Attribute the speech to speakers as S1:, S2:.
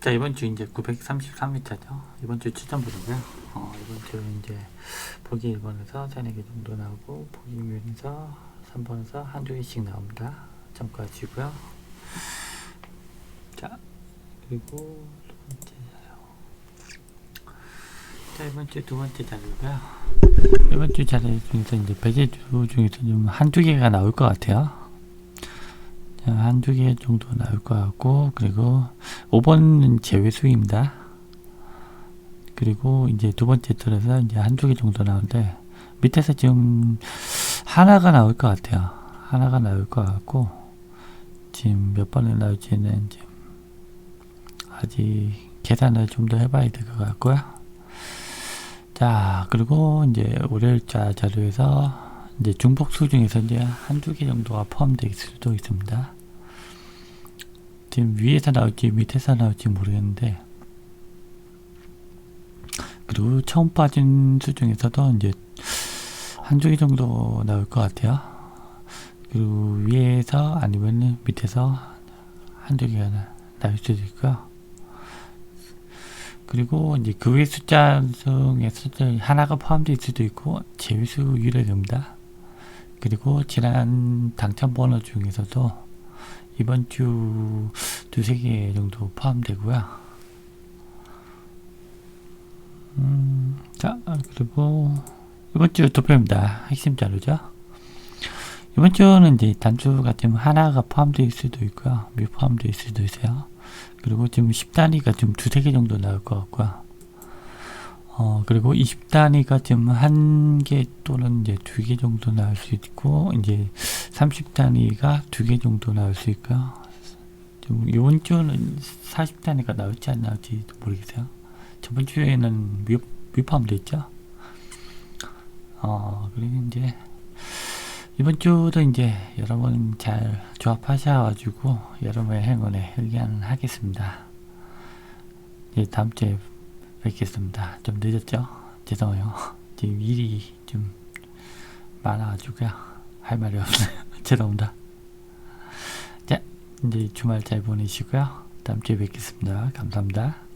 S1: 자 이번 주 이제 933m죠. 이번 주 추천 보고요. 어, 이번 주 이제 보기 1번에서 3, 4개 정도 나오고 보기 2번에서 3번에서 한두 개씩 나옵니다. 참고하시고요. 자 그리고 두 번째 자료. 자 이번 주 두 번째 자료고요. 이번 주 자료 중에서 이제 배제주 중에서 좀 한두 개가 나올 것 같아요. 자, 한두 개 정도 나올 것 같고 그리고 5번은 제외 수입니다. 그리고 이제 두 번째 틀에서 이제 한두 개 정도 나오는데 밑에서 지금 하나가 나올 것 같아요. 하나가 나올 것 같고 지금 몇 번을 나올지는 지금 아직 계산을 좀 더 해봐야 될 것 같고요. 자 그리고 이제 월요일자 자료에서 이제 중복수 중에서 이제 한두 개 정도가 포함되어 있을 수도 있습니다. 지금 위에서 나올지 밑에서 나올지 모르겠는데 그리고 처음 빠진 수 중에서도 이제 한두 개 정도 나올 것 같아요. 그리고 위에서 아니면 밑에서 한두 개가 나- 나올 수도 있고요. 그리고 이제 그 외 숫자 중에서 하나가 포함되어 수도 있고 제외수 유래됩니다. 그리고 지난 당첨 번호 중에서도 이번 주 두세 개 정도 포함되고요. 음, 자, 그리고 이번 주 도표입니다. 핵심 자료죠. 이번 주는 이제 단수가 지금 하나가 포함되어 수도 있고요. 미포함되어 수도 있어요. 그리고 지금 10단위가 지금 두세 개 정도 나올 것 같고요. 어, 그리고 20단위가 지금 한 개 또는 이제 두 개 정도 나올 수 있고, 이제 30단위가 두 개 정도 나올 수 있고요. 좀 이번 주는 40단위가 나올지 안 나올지 모르겠어요. 저번 주에는 미, 미포함돼 있죠. 어, 그리고 이제 이번 주도 이제 여러분 잘 조합하셔가지고 여러분의 행운에 의견하겠습니다. 예, 다음 주에 뵙겠습니다. 좀 늦었죠? 죄송해요. 지금 일이 좀 많아가지고요. 할 말이 없어요. 죄송합니다. 자, 이제 주말 잘 보내시고요. 다음 주에 뵙겠습니다. 감사합니다.